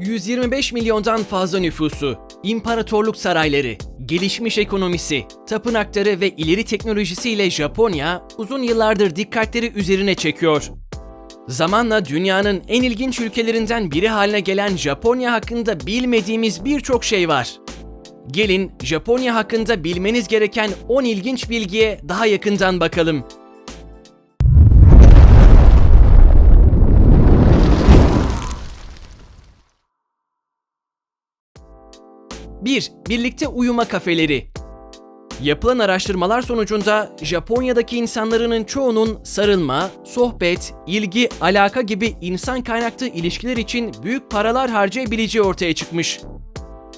125 milyondan fazla nüfusu, imparatorluk sarayları, gelişmiş ekonomisi, tapınakları ve ileri teknolojisiyle Japonya uzun yıllardır dikkatleri üzerine çekiyor. Zamanla dünyanın en ilginç ülkelerinden biri haline gelen Japonya hakkında bilmediğimiz birçok şey var. Gelin Japonya hakkında bilmeniz gereken 10 ilginç bilgiye daha yakından bakalım. 1. Birlikte uyuma kafeleri. Yapılan araştırmalar sonucunda Japonya'daki insanların çoğunun sarılma, sohbet, ilgi, alaka gibi insan kaynaklı ilişkiler için büyük paralar harcayabileceği ortaya çıkmış.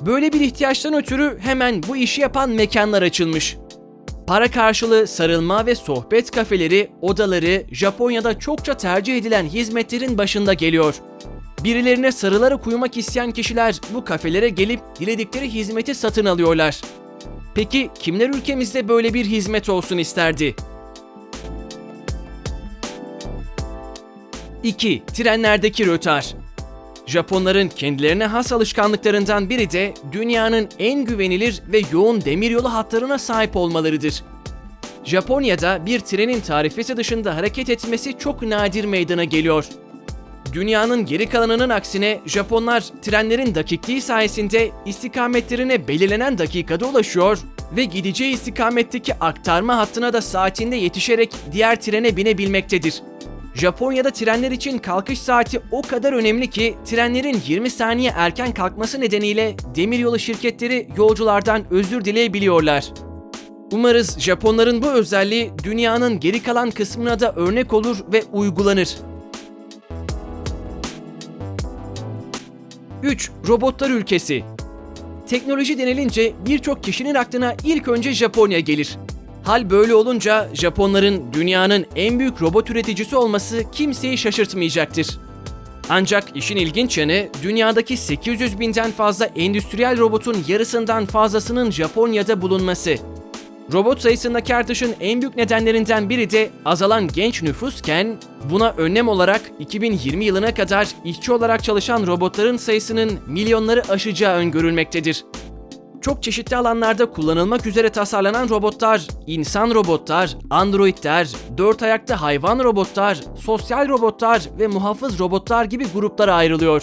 Böyle bir ihtiyaçtan ötürü hemen bu işi yapan mekanlar açılmış. Para karşılığı sarılma ve sohbet kafeleri, odaları Japonya'da çokça tercih edilen hizmetlerin başında geliyor. Birilerine sarılarak uyumak isteyen kişiler bu kafelere gelip diledikleri hizmeti satın alıyorlar. Peki kimler ülkemizde böyle bir hizmet olsun isterdi? 2. Trenlerdeki rötar. Japonların kendilerine has alışkanlıklarından biri de dünyanın en güvenilir ve yoğun demiryolu hatlarına sahip olmalarıdır. Japonya'da bir trenin tarifesi dışında hareket etmesi çok nadir meydana geliyor. Dünyanın geri kalanının aksine Japonlar trenlerin dakikliği sayesinde istikametlerine belirlenen dakikada ulaşıyor ve gideceği istikametteki aktarma hattına da saatinde yetişerek diğer trene binebilmektedir. Japonya'da trenler için kalkış saati o kadar önemli ki trenlerin 20 saniye erken kalkması nedeniyle demiryolu şirketleri yolculardan özür dileyebiliyorlar. Umarız Japonların bu özelliği dünyanın geri kalan kısmına da örnek olur ve uygulanır. 3. Robotlar ülkesi. Teknoloji denilince birçok kişinin aklına ilk önce Japonya gelir. Hal böyle olunca Japonların dünyanın en büyük robot üreticisi olması kimseyi şaşırtmayacaktır. Ancak işin ilginç yanı dünyadaki 800 binden fazla endüstriyel robotun yarısından fazlasının Japonya'da bulunması. Robot sayısındaki artışın en büyük nedenlerinden biri de azalan genç nüfusken buna önlem olarak 2020 yılına kadar işçi olarak çalışan robotların sayısının milyonları aşacağı öngörülmektedir. Çok çeşitli alanlarda kullanılmak üzere tasarlanan robotlar, insan robotlar, androidler, dört ayakta hayvan robotlar, sosyal robotlar ve muhafız robotlar gibi gruplara ayrılıyor.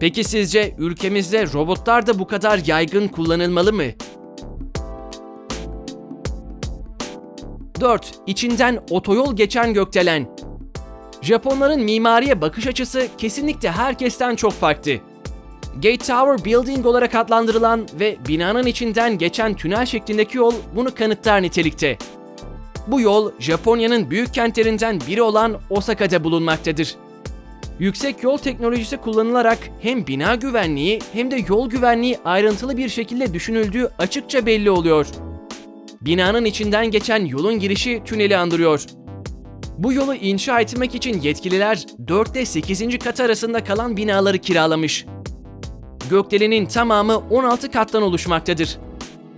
Peki sizce ülkemizde robotlar da bu kadar yaygın kullanılmalı mı? 4. İçinden otoyol geçen gökdelen. Japonların mimariye bakış açısı kesinlikle herkesten çok farklı. Gate Tower Building olarak adlandırılan ve binanın içinden geçen tünel şeklindeki yol bunu kanıtlar nitelikte. Bu yol Japonya'nın büyük kentlerinden biri olan Osaka'da bulunmaktadır. Yüksek yol teknolojisi kullanılarak hem bina güvenliği hem de yol güvenliği ayrıntılı bir şekilde düşünüldüğü açıkça belli oluyor. Binanın içinden geçen yolun girişi tüneli andırıyor. Bu yolu inşa etmek için yetkililer 4 ile 8. kat arasında kalan binaları kiralamış. Gökdelenin tamamı 16 kattan oluşmaktadır.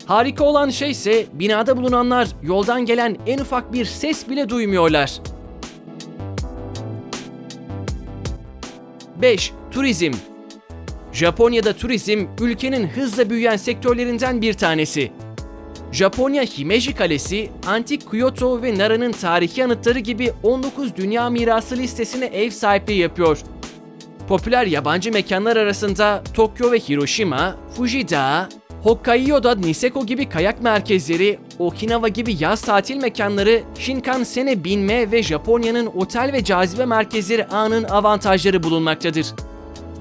Harika olan şey ise binada bulunanlar yoldan gelen en ufak bir ses bile duymuyorlar. 5. Turizm Japonya'da turizm ülkenin hızla büyüyen sektörlerinden bir tanesi. Japonya Himeji Kalesi, Antik Kyoto ve Nara'nın tarihi anıtları gibi 19 dünya mirası listesine ev sahipliği yapıyor. Popüler yabancı mekanlar arasında Tokyo ve Hiroşima, Fuji Dağı, Hokkaido'da Niseko gibi kayak merkezleri, Okinawa gibi yaz tatil mekanları, Shinkansen'e binme ve Japonya'nın otel ve cazibe merkezleri ağının avantajları bulunmaktadır.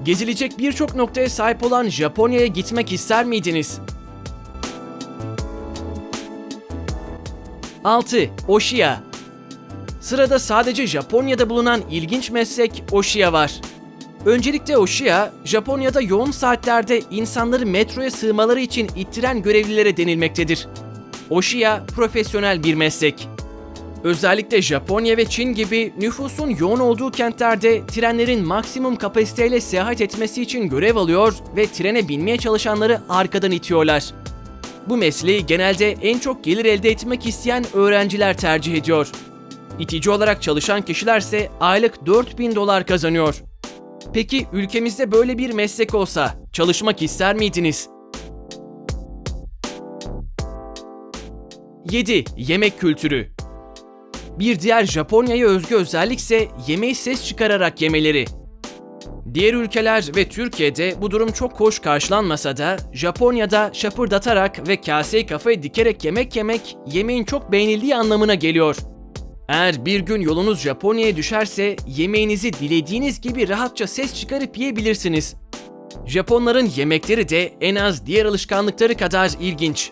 Gezilecek birçok noktaya sahip olan Japonya'ya gitmek ister miydiniz? 6. Oshiya Sırada sadece Japonya'da bulunan ilginç meslek Oshiya var. Öncelikle Oshiya, Japonya'da yoğun saatlerde insanları metroya sığmaları için ittiren görevlilere denilmektedir. Oshiya profesyonel bir meslek. Özellikle Japonya ve Çin gibi nüfusun yoğun olduğu kentlerde trenlerin maksimum kapasiteyle seyahat etmesi için görev alıyor ve trene binmeye çalışanları arkadan itiyorlar. Bu mesleği genelde en çok gelir elde etmek isteyen öğrenciler tercih ediyor. İtici olarak çalışan kişilerse aylık 4000 dolar kazanıyor. Peki ülkemizde böyle bir meslek olsa çalışmak ister miydiniz? 7. Yemek kültürü. Bir diğer Japonya'ya özgü özellikse yemeği ses çıkararak yemeleri. Diğer ülkeler ve Türkiye'de bu durum çok hoş karşılanmasa da Japonya'da şapırdatarak ve kaseyi kafaya dikerek yemek yemek yemeğin çok beğenildiği anlamına geliyor. Eğer bir gün yolunuz Japonya'ya düşerse yemeğinizi dilediğiniz gibi rahatça ses çıkarıp yiyebilirsiniz. Japonların yemekleri de en az diğer alışkanlıkları kadar ilginç.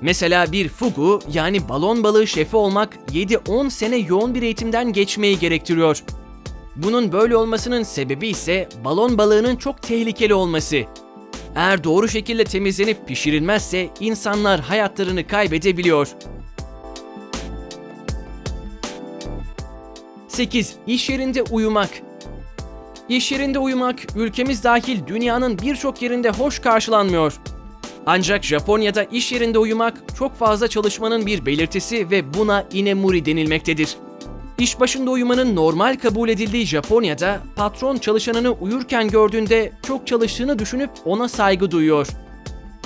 Mesela bir fugu yani balon balığı şefi olmak 7-10 sene yoğun bir eğitimden geçmeyi gerektiriyor. Bunun böyle olmasının sebebi ise balon balığının çok tehlikeli olması. Eğer doğru şekilde temizlenip pişirilmezse insanlar hayatlarını kaybedebiliyor. 8. İş yerinde uyumak. İş yerinde uyumak ülkemiz dahil dünyanın birçok yerinde hoş karşılanmıyor. Ancak Japonya'da iş yerinde uyumak çok fazla çalışmanın bir belirtisi ve buna inemuri denilmektedir. İş başında uyumanın normal kabul edildiği Japonya'da patron çalışanını uyurken gördüğünde çok çalıştığını düşünüp ona saygı duyuyor.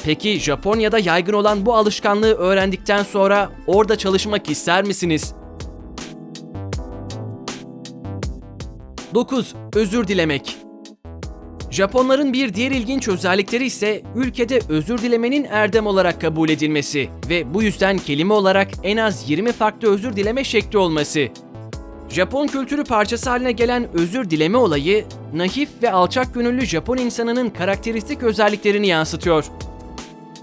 Peki Japonya'da yaygın olan bu alışkanlığı öğrendikten sonra orada çalışmak ister misiniz? 9. Özür dilemek. Japonların bir diğer ilginç özellikleri ise ülkede özür dilemenin erdem olarak kabul edilmesi ve bu yüzden kelime olarak en az 20 farklı özür dileme şekli olması. Japon kültürü parçası haline gelen özür dileme olayı, naif ve alçak gönüllü Japon insanının karakteristik özelliklerini yansıtıyor.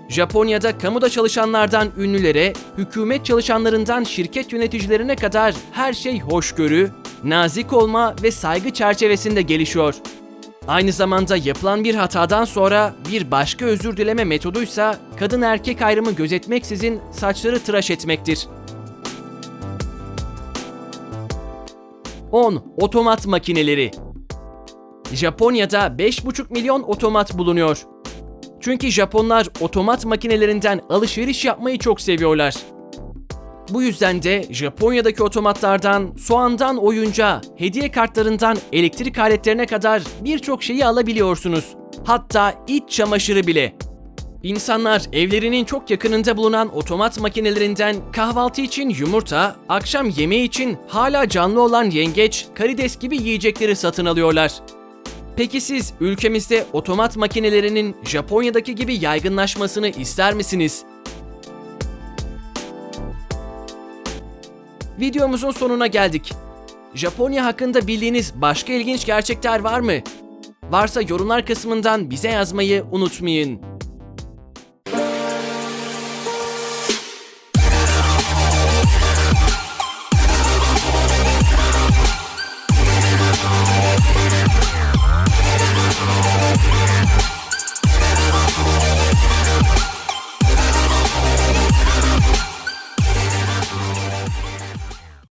Japonya'da kamuda çalışanlardan ünlülere, hükümet çalışanlarından şirket yöneticilerine kadar her şey hoşgörü, nazik olma ve saygı çerçevesinde gelişiyor. Aynı zamanda yapılan bir hatadan sonra bir başka özür dileme metoduysa kadın erkek ayrımı gözetmeksizin saçları tıraş etmektir. 10. Otomat makineleri Japonya'da 5,5 milyon otomat bulunuyor. Çünkü Japonlar otomat makinelerinden alışveriş yapmayı çok seviyorlar. Bu yüzden de Japonya'daki otomatlardan soğandan oyuncağa, hediye kartlarından elektrik aletlerine kadar birçok şeyi alabiliyorsunuz. Hatta iç çamaşırı bile. İnsanlar evlerinin çok yakınında bulunan otomat makinelerinden kahvaltı için yumurta, akşam yemeği için hala canlı olan yengeç, karides gibi yiyecekleri satın alıyorlar. Peki siz ülkemizde otomat makinelerinin Japonya'daki gibi yaygınlaşmasını ister misiniz? Videomuzun sonuna geldik. Japonya hakkında bildiğiniz başka ilginç gerçekler var mı? Varsa yorumlar kısmından bize yazmayı unutmayın.